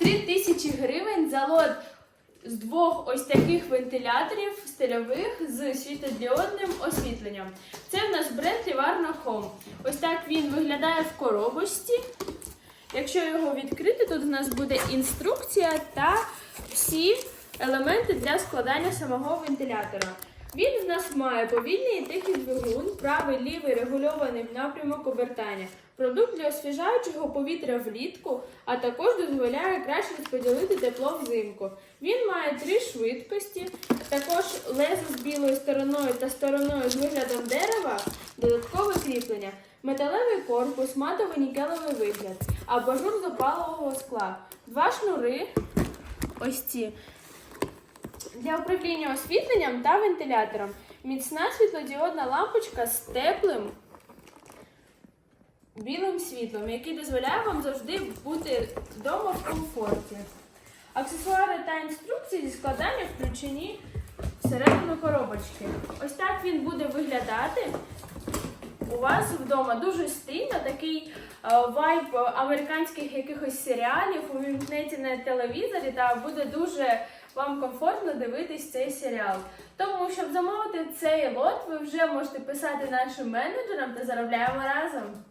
3000 гривень за лот з двох ось таких вентиляторів стильових з світодіодним освітленням. Це в нас бренд Livarno Home. Ось так він виглядає в коробочці. Якщо його відкрити, тут у нас буде інструкція та всі елементи для складання самого вентилятора. Він в нас має повільний і тихий двигун, правий лівий регульований напрямок обертання, продукт для освіжаючого повітря влітку, а також дозволяє краще розподілити тепло взимку. Він має три швидкості, також лезо з білою стороною та стороною з виглядом дерева, додаткове кріплення, металевий корпус, матовий нікелевий вигляд, абажур з опалового скла, два шнури, ось ці, для управління освітленням та вентилятором. Міцна світлодіодна лампочка з теплим білим світлом, який дозволяє вам завжди бути вдома в комфорті. Аксесуари та інструкції зі складання включені всередину коробочки. Ось так він буде виглядати. У вас вдома дуже стильно, такий е, вайб американських якихось серіалів, увімкнеться на телевізорі та буде дуже вам комфортно дивитись цей серіал. Тому, щоб замовити цей лот, ви вже можете писати нашим менеджерам та заробляємо разом.